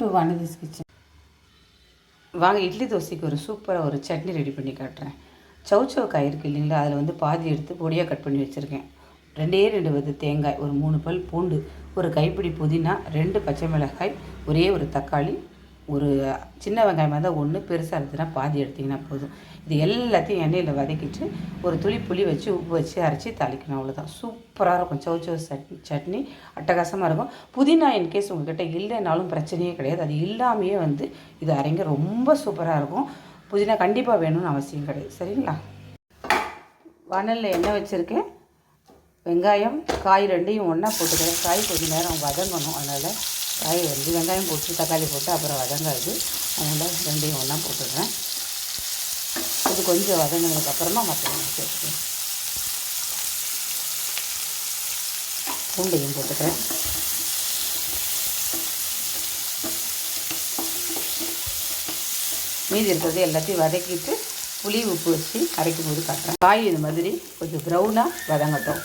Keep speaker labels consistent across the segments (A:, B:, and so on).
A: To Vanathi's kitchen வாங்க இட்லி தோசைக்கு ஒரு சூப்பராக ஒரு சட்னி ரெடி பண்ணி காட்டுறேன். சவு காய் இருக்குது இல்லைங்களா? அதில் வந்து பாதி எடுத்து பொடியாக கட் பண்ணி வச்சுருக்கேன். ரெண்டே ரெண்டு வந்து தேங்காய் ஒரு மூணு பல் பூண்டு ஒரு கைப்பிடி புதினா ரெண்டு பச்சை மிளகாய் ஒரே ஒரு தக்காளி ஒரு சின்ன வெங்காயமாக இருந்தால் ஒன்று பெருசாக இருந்துச்சுன்னா பாதி எடுத்திங்கன்னா போதும். இது எல்லாத்தையும் எண்ணெயில் வதக்கிட்டு ஒரு துளி புளி வச்சு உப்பு வச்சு அரைச்சி தாளிக்கணும் அவ்வளோதான் சூப்பராக இருக்கும். சவு சவு சட்னி சட்னி அட்டகாசமாக இருக்கும். புதினா இன்கேஸ் உங்கள்கிட்ட இல்லைனாலும் பிரச்சனையே கிடையாது. அது இல்லாமையே வந்து இது அரைங்க ரொம்ப சூப்பராக இருக்கும். புதினா கண்டிப்பாக வேணும்னு அவசியம் கிடையாது. சரிங்களா? வானலில் எண்ணெய் வச்சுருக்கேன்? வெங்காயம் காய் ரெண்டையும் ஒன்றா போட்டுக்கிறேன். காய் கொஞ்சம் நேரம் வதங்கணும். அதனால் காய் வந்து வெங்காயம் போட்டு தக்காளி போட்டு அப்புறம் வதங்காது அதனால் ரெண்டையும் ஒன்றா போட்டுடுறேன். இது கொஞ்சம் வதங்கினதுக்கு அப்புறமா மற்ற சேர்த்துக்கிறேன். பூண்டையும் போட்டுக்கிறேன். மீதி இருக்கிறது எல்லாத்தையும் வதக்கிட்டு புளி உப்பு வச்சு அரைக்கும் போது காட்டுறேன். காய் இந்த மாதிரி கொஞ்சம் ப்ரௌனாக வதங்கட்டும்.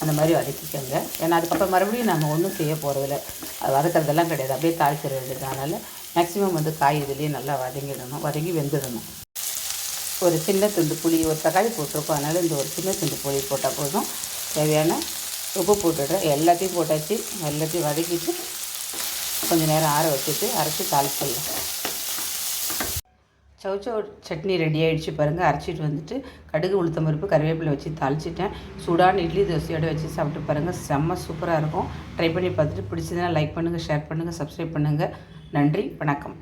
A: அந்த மாதிரி வதக்கிக்கோங்க. ஏன்னா அதுக்கப்புறம் மறுபடியும் நம்ம ஒன்றும் செய்ய போகிறதில்ல அது வதக்கிறதெல்லாம் கிடையாது. அப்படியே தாளிக்கிறது அதனால் மேக்ஸிமம் வந்து காய் இதுலேயே நல்லா வதங்கிடணும். வதங்கி வெந்துடணும். ஒரு சின்ன துண்டு புளி ஒரு தக்காளி போட்டிருக்கோம். அதனால் இந்த ஒரு சின்ன துண்டு புளி போட்டால் போதும். தேவையான உப்பு போட்டுடுறேன். எல்லாத்தையும் போட்டாச்சு. எல்லாத்தையும் வதக்கிட்டு கொஞ்சம் நேரம் ஆற வச்சுட்டு அரைச்சி தாளிச்சிடலாம். சௌச்சௌ சட்னி ரெடி ஆகிடுச்சு பாருங்கள் அரைச்சிட்டு வந்துட்டு கடுகு உளுத்தம் பருப்பு கருவேப்பிலை வச்சு தாளிச்சிட்டேன். சூடான இட்லி தோசையோடு வச்சு சாப்பிட்டு பாருங்கள் செம்ம சூப்பராக இருக்கும். ட்ரை பண்ணி பார்த்துட்டு பிடிச்சதுன்னா லைக் பண்ணுங்கள் ஷேர் பண்ணுங்கள் சப்ஸ்கிரைப் பண்ணுங்கள் நன்றி வணக்கம்.